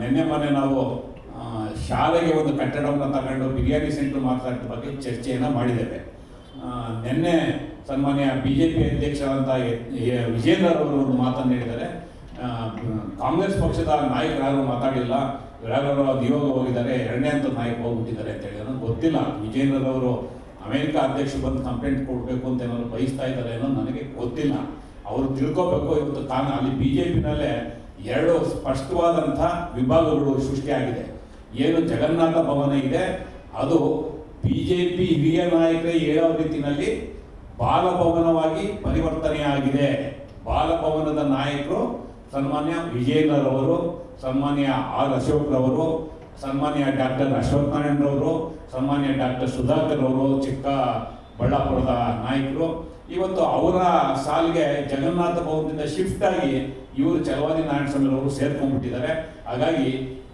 ನಿನ್ನೆ ಮೊನ್ನೆ ನಾವು ಶಾಲೆಗೆ ಒಂದು ಕಟ್ಟಡವನ್ನು ತಗೊಂಡು ಬಿರಿಯಾನಿ ಸೆಂಟರ್ ಮಾತಾಡಿದ ಬಗ್ಗೆ ಚರ್ಚೆಯನ್ನು ಮಾಡಿದ್ದೇವೆ. ನಿನ್ನೆ ಸನ್ಮಾನ್ಯ ಬಿ ಜೆ ಪಿ ಅಧ್ಯಕ್ಷರಾದಂಥ ವಿಜೇಂದ್ರ ಅವರು ಒಂದು ಮಾತನ್ನು ಹೇಳಿದ್ದಾರೆ. ಕಾಂಗ್ರೆಸ್ ಪಕ್ಷದ ನಾಯಕರಾದರೂ ಮಾತಾಡಿಲ್ಲ ಯಾರು ನಿಯೋಗ ಹೋಗಿದ್ದಾರೆ. ಎರಡನೇ ಅಂತ ನಾಯಕ ಹೋಗ್ಬಿಟ್ಟಿದ್ದಾರೆ ಅಂತ ಹೇಳಿ ನನಗೆ ಗೊತ್ತಿಲ್ಲ. ವಿಜೇಂದ್ರರವರು ಅಮೆರಿಕ ಅಧ್ಯಕ್ಷರು ಬಂದು ಕಂಪ್ಲೇಂಟ್ ಕೊಡಬೇಕು ಅಂತ ಏನಾದ್ರು ಬಯಸ್ತಾ ಇದ್ದಾರೆ ಅನ್ನೋ ನನಗೆ ಗೊತ್ತಿಲ್ಲ. ಅವರು ತಿಳ್ಕೋಬೇಕು ಇವತ್ತು ತಾನು ಅಲ್ಲಿ ಬಿ ಜೆ ಪಿನಲ್ಲೇ ಎರಡು ಸ್ಪಷ್ಟವಾದಂಥ ವಿಭಾಗಗಳು ಸೃಷ್ಟಿಯಾಗಿದೆ. ಏನು ಜಗನ್ನಾಥ ಭವನ ಇದೆ, ಅದು ಬಿ ಜೆ ಪಿ ಹಿರಿಯ ನಾಯಕರೇ ಹೇಳೋ ರೀತಿಯಲ್ಲಿ ಬಾಲಭವನವಾಗಿ ಪರಿವರ್ತನೆಯಾಗಿದೆ. ಬಾಲಭವನದ ನಾಯಕರು ಸನ್ಮಾನ್ಯ ವಿಜೇಂದ್ರರವರು ಸನ್ಮಾನ್ಯ ಆರ್ ಅಶೋಕ್ರವರು, ಸನ್ಮಾನ್ಯ ಡಾಕ್ಟರ್ ಅಶ್ವತ್ಥನಾರಾಯಣರವರು, ಸನ್ಮಾನ್ಯ ಡಾಕ್ಟರ್ ಸುಧಾಕರ್ ಅವರು, ಚಿಕ್ಕ ಬಳ್ಳಾಪುರದ ನಾಯಕರು. ಇವತ್ತು ಅವರ ಸಾಲಿಗೆ ಜಗನ್ನಾಥ ಭವನದಿಂದ ಶಿಫ್ಟ್ ಆಗಿ ಇವರು ಚಲವಾದಿ ನಾರಾಯಣ ಸ್ವಾಮಿ ಅವರು ಸೇರ್ಕೊಂಡ್ಬಿಟ್ಟಿದ್ದಾರೆ. ಹಾಗಾಗಿ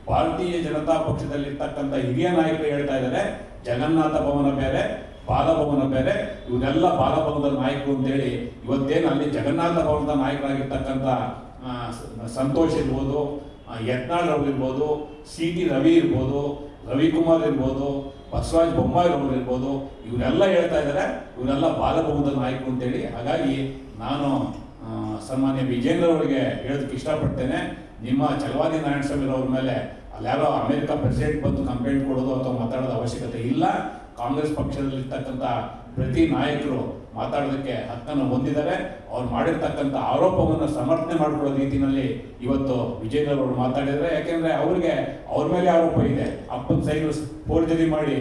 ಭಾರತೀಯ ಜನತಾ ಪಕ್ಷದಲ್ಲಿರ್ತಕ್ಕಂಥ ಹಿರಿಯ ನಾಯಕರು ಹೇಳ್ತಾ ಇದ್ದಾರೆ, ಜಗನ್ನಾಥ ಭವನ ಬೇರೆ ಬಾಲಭವನ ಬೇರೆ, ಇವರೆಲ್ಲ ಬಾಲಭವನದ ನಾಯಕರು ಅಂತೇಳಿ ಇವತ್ತೇನು ಅಲ್ಲಿ ಜಗನ್ನಾಥ ಭವನದ ನಾಯಕರಾಗಿರ್ತಕ್ಕಂಥ ಸಂತೋಷ್ ಇರ್ಬೋದು ಯತ್ನಾಳ್ ಅವರು ಇರ್ಬೋದು, ಸಿ ಟಿ ರವಿ ಇರ್ಬೋದು ರವಿಕುಮಾರ್ ಇರ್ಬೋದು, ಬಸವರಾಜ್ ಬೊಮ್ಮಾಯಿ ಅವರು ಇರ್ಬೋದು, ಇವರೆಲ್ಲ ಹೇಳ್ತಾ ಇದ್ದಾರೆ ಇವರೆಲ್ಲ ಬಾಲಭವನದ ನಾಯಕರು ಅಂತೇಳಿ. ಹಾಗಾಗಿ ನಾನು ಸನ್ಮಾನ್ಯ ವಿಜೇಂದ್ರ ಅವರಿಗೆ ಹೇಳೋದಕ್ಕೆ ಇಷ್ಟಪಡ್ತೇನೆ. ನಿಮ್ಮ ಚಲವಾದಿ ನಾರಾಯಣ ಸ್ವಾಮಿ ಅವ್ರ ಮೇಲೆ ಅಲ್ಯಾರೋ ಅಮೆರಿಕ ಪ್ರೆಸಿಡೆಂಟ್ ಬಂದು ಕಂಪ್ಲೇಂಟ್ ಕೊಡೋದು ಅಥವಾ ಮಾತಾಡೋದು ಅವಶ್ಯಕತೆ ಇಲ್ಲ. ಕಾಂಗ್ರೆಸ್ ಪಕ್ಷದಲ್ಲಿರ್ತಕ್ಕಂಥ ಪ್ರತಿ ನಾಯಕರು ಮಾತಾಡೋದಕ್ಕೆ ಹಕ್ಕನ್ನು ಹೊಂದಿದ್ದಾರೆ. ಅವ್ರು ಮಾಡಿರ್ತಕ್ಕಂಥ ಆರೋಪವನ್ನು ಸಮರ್ಥನೆ ಮಾಡಿಕೊಳ್ಳೋ ರೀತಿಯಲ್ಲಿ ಇವತ್ತು ವಿಜಯನಗರವರು ಅವರು ಮಾತಾಡಿದರೆ ಯಾಕೆಂದ್ರೆ ಅವ್ರಿಗೆ ಅವ್ರ ಮೇಲೆ ಆರೋಪ ಇದೆ. ಅಪ್ಪನ ಸೈನ್ ಫೋರ್ಜರಿ ಮಾಡಿ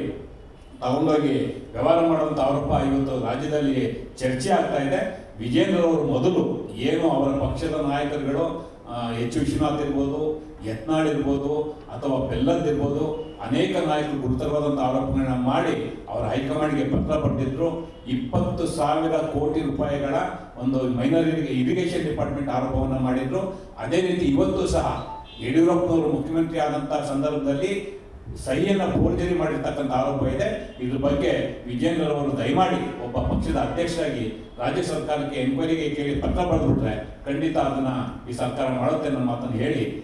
ತಗೊಂಡೋಗಿ ವ್ಯವಹಾರ ಮಾಡುವಂಥ ಆರೋಪ ಇವತ್ತು ರಾಜ್ಯದಲ್ಲಿ ಚರ್ಚೆ ಆಗ್ತಾ ಇದೆ. ವಿಜೇಂದ್ರ ಅವರು ಮೊದಲು ಏನು ಅವರ ಪಕ್ಷದ ನಾಯಕರುಗಳು ಎಚ್ ವಿಶ್ವನಾಥ್ ಇರ್ಬೋದು ಯತ್ನಾಳ್ ಇರ್ಬೋದು, ಅಥವಾ ಬೆಲ್ಲದ್ ಇರ್ಬೋದು ಅನೇಕ ನಾಯಕರು ಗುರುತರವಾದಂಥ ಆರೋಪಗಳನ್ನ ಮಾಡಿ ಅವರ ಹೈಕಮಾಂಡ್ಗೆ ಪತ್ರ ಬರೆದಿದ್ರು. ಇಪ್ಪತ್ತು ಸಾವಿರ ಕೋಟಿ ರೂಪಾಯಿಗಳ ಒಂದು ಮೈನರ್ ಇರಿಗೇಷನ್ ಡಿಪಾರ್ಟ್ಮೆಂಟ್ ಆರೋಪವನ್ನು ಮಾಡಿದ್ರು. ಅದೇ ರೀತಿ ಇವತ್ತು ಸಹ ಯಡಿಯೂರಪ್ಪನವರು ಮುಖ್ಯಮಂತ್ರಿ ಆದಂಥ ಸಂದರ್ಭದಲ್ಲಿ ಸಹಿಯನ್ನು ಫೋರ್ಜರಿ ಮಾಡಿರ್ತಕ್ಕಂಥ ಆರೋಪ ಇದೆ. ಇದ್ರ ಬಗ್ಗೆ ಅವರು ದಯಮಾಡಿ ಒಬ್ಬ ಪಕ್ಷದ ಅಧ್ಯಕ್ಷರಾಗಿ ರಾಜ್ಯ ಸರ್ಕಾರಕ್ಕೆ ಎನ್ಕ್ವೈರಿಗೆ ಕೇಳಿ ಪತ್ರ ಬರೆದ್ಬಿಟ್ರೆ ಖಂಡಿತ ಅದನ್ನು ಈ ಸರ್ಕಾರ ಮಾಡುತ್ತೆ ಅನ್ನೋ ಮಾತನ್ನು ಹೇಳಿ